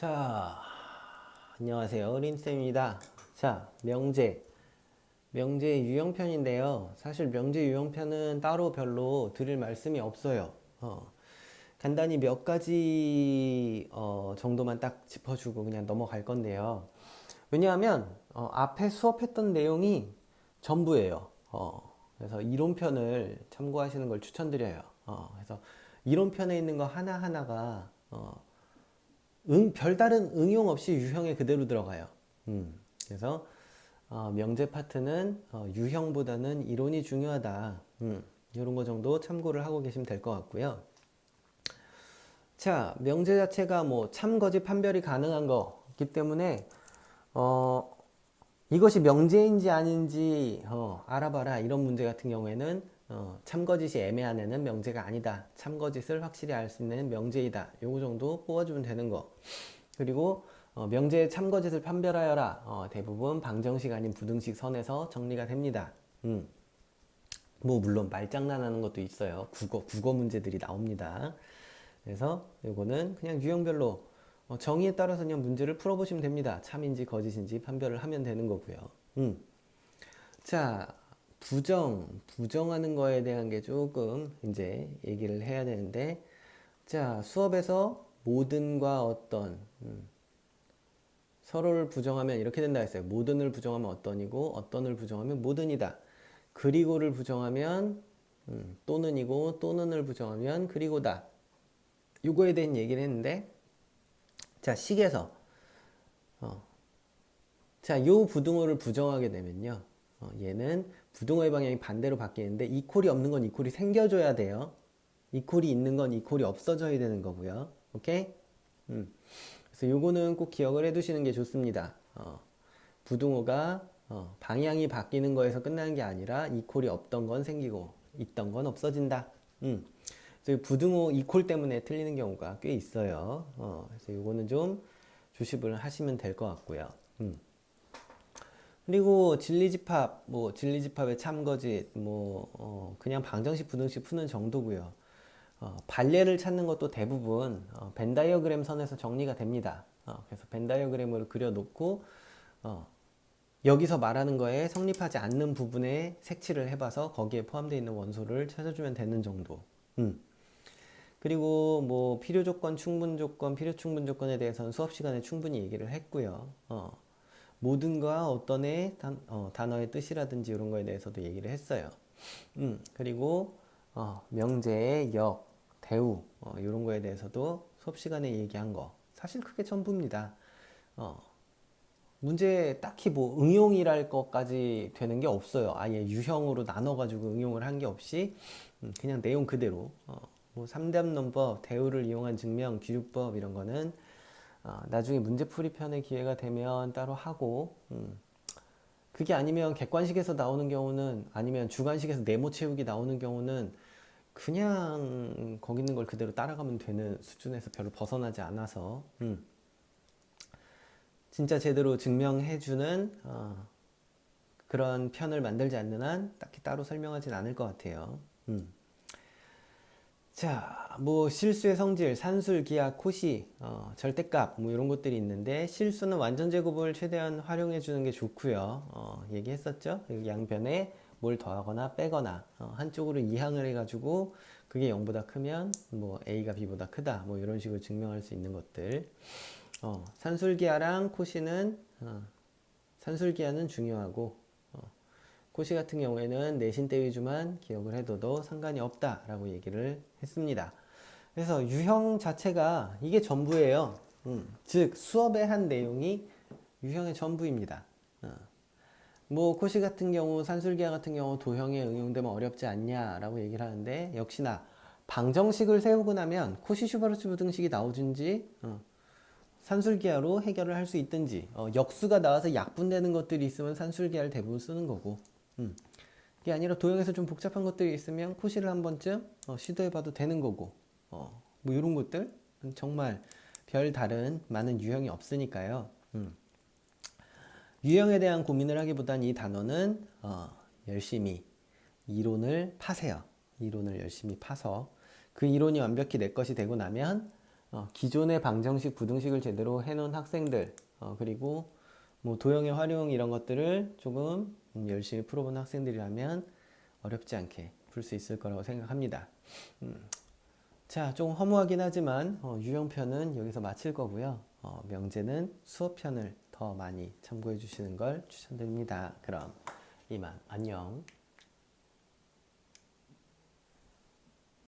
자, 안녕하세요. 린쌤입니다. 자, 명제. 명제 유형편인데요. 사실 명제 유형편은 따로 별로 드릴 말씀이 없어요. 어, 간단히 몇 가지 어, 정도만 딱 짚어주고 그냥 넘어갈 건데요. 왜냐하면 어, 앞에 수업했던 내용이 전부예요. 어, 그래서 이론편을 참고하시는 걸 추천드려요. 어, 그래서 이론편에 있는 거 하나하나가 어, 응, 별다른 응용 없이 유형에 그대로 들어가요. 음, 그래서 어, 명제 파트는 어, 유형보다는 이론이 중요하다. 음, 이런 거 정도 참고를 하고 계시면 될 것 같고요. 자, 명제 자체가 뭐 참거짓 판별이 가능한 거기 때문에 어, 이것이 명제인지 아닌지 어, 알아봐라 이런 문제 같은 경우에는 어, 참거짓이 애매한 애는 명제가 아니다. 참거짓을 확실히 알 수 있는 명제이다. 요거 정도 뽑아주면 되는 거. 그리고 어, 명제의 참거짓을 판별하여라. 어, 대부분 방정식 아닌 부등식 선에서 정리가 됩니다. 음. 뭐 물론 말장난하는 것도 있어요. 국어 국어 문제들이 나옵니다. 그래서 요거는 그냥 유형별로 어, 정의에 따라서 그냥 문제를 풀어보시면 됩니다. 참인지 거짓인지 판별을 하면 되는 거고요. 음. 자, 부정, 부정하는 거에 대한 게 조금 이제 얘기를 해야 되는데, 자, 수업에서 모든과 어떤, 음, 서로를 부정하면 이렇게 된다 했어요. 모든을 부정하면 어떤이고, 어떤을 부정하면 모든이다. 그리고를 부정하면, 음, 또는이고, 또는을 부정하면 그리고다. 요거에 대한 얘기를 했는데, 자, 식에서, 어, 자, 요 부등호를 부정하게 되면요. 어, 얘는 부등호의 방향이 반대로 바뀌는데 이퀄이 없는 건 이퀄이 생겨줘야 돼요. 이퀄이 있는 건 이퀄이 없어져야 되는 거고요. 오케이? 음. 그래서 요거는 꼭 기억을 해두시는 게 좋습니다. 어, 부등호가 어, 방향이 바뀌는 거에서 끝나는 게 아니라 이퀄이 없던 건 생기고 있던 건 없어진다. 음. 그래서 부등호 이퀄 때문에 틀리는 경우가 꽤 있어요. 어, 그래서 요거는 좀 조심을 하시면 될 것 같고요. 음. 그리고 진리집합, 뭐 진리집합의 참거짓, 뭐 어, 그냥 방정식, 부등식 푸는 정도고요. 어, 발례를 찾는 것도 대부분 어, 벤 다이어그램 선에서 정리가 됩니다. 어, 그래서 벤 다이어그램을 그려놓고 어, 여기서 말하는 거에 성립하지 않는 부분에 색칠을 해봐서 거기에 포함되어 있는 원소를 찾아주면 되는 정도. 음. 그리고 뭐 필요 조건, 충분 조건, 필요 충분 조건에 대해서는 수업 시간에 충분히 얘기를 했고요. 어. 모든과 어떤의 단, 어, 단어의 뜻이라든지 이런 거에 대해서도 얘기를 했어요. 음, 그리고 어, 명제의 역, 대우 어, 이런 거에 대해서도 수업 시간에 얘기한 거 사실 그게 전부입니다. 어, 문제 딱히 뭐 응용이랄 것까지 되는 게 없어요. 아예 유형으로 나눠가지고 응용을 한 게 없이 음, 그냥 내용 그대로 어, 뭐 3대 논법, 대우를 이용한 증명, 기류법 이런 거는 어, 나중에 문제풀이 편의 기회가 되면 따로 하고 음. 그게 아니면 객관식에서 나오는 경우는 아니면 주관식에서 네모 채우기 나오는 경우는 그냥 거기 있는 걸 그대로 따라가면 되는 수준에서 별로 벗어나지 않아서 음. 진짜 제대로 증명해주는 어, 그런 편을 만들지 않는 한 딱히 따로 설명하진 않을 것 같아요. 음. 자, 뭐 실수의 성질, 산술, 기하, 코시, 어, 절대값 뭐 이런 것들이 있는데 실수는 완전 제곱을 최대한 활용해 주는 게 좋고요. 어, 얘기했었죠. 그리고 양변에 뭘 더하거나 빼거나 어, 한쪽으로 이항을 해가지고 그게 0보다 크면 뭐 a가 b보다 크다 뭐 이런 식으로 증명할 수 있는 것들. 어, 산술기하랑 코시는 어, 산술기하는 중요하고 코시 같은 경우에는 내신 때 위주만 기억을 해둬도 상관이 없다라고 얘기를 했습니다. 그래서 유형 자체가 이게 전부예요. 음, 즉 수업의 한 내용이 유형의 전부입니다. 어. 뭐 코시 같은 경우 산술기하 같은 경우 도형에 응용되면 어렵지 않냐라고 얘기를 하는데 역시나 방정식을 세우고 나면 코시 슈바르츠 부등식이 나오든지 어, 산술기하로 해결을 할 수 있든지 어, 역수가 나와서 약분되는 것들이 있으면 산술기하를 대부분 쓰는 거고 음. 이게 아니라 도형에서 좀 복잡한 것들이 있으면 코시를 한 번쯤 어, 시도해봐도 되는 거고 어, 뭐 이런 것들 정말 별 다른 많은 유형이 없으니까요. 음. 유형에 대한 고민을 하기보단 이 단어는 어, 열심히 이론을 파세요. 이론을 열심히 파서 그 이론이 완벽히 내 것이 되고 나면 어, 기존의 방정식, 부등식을 제대로 해놓은 학생들, 어, 그리고 뭐 도형의 활용 이런 것들을 조금 음, 열심히 풀어본 학생들이라면 어렵지 않게 풀 수 있을 거라고 생각합니다. 음, 자, 조금 허무하긴 하지만 어, 유형편은 여기서 마칠 거고요. 어, 명제는 수업편을 더 많이 참고해 주시는 걸 추천드립니다. 그럼 이만 안녕.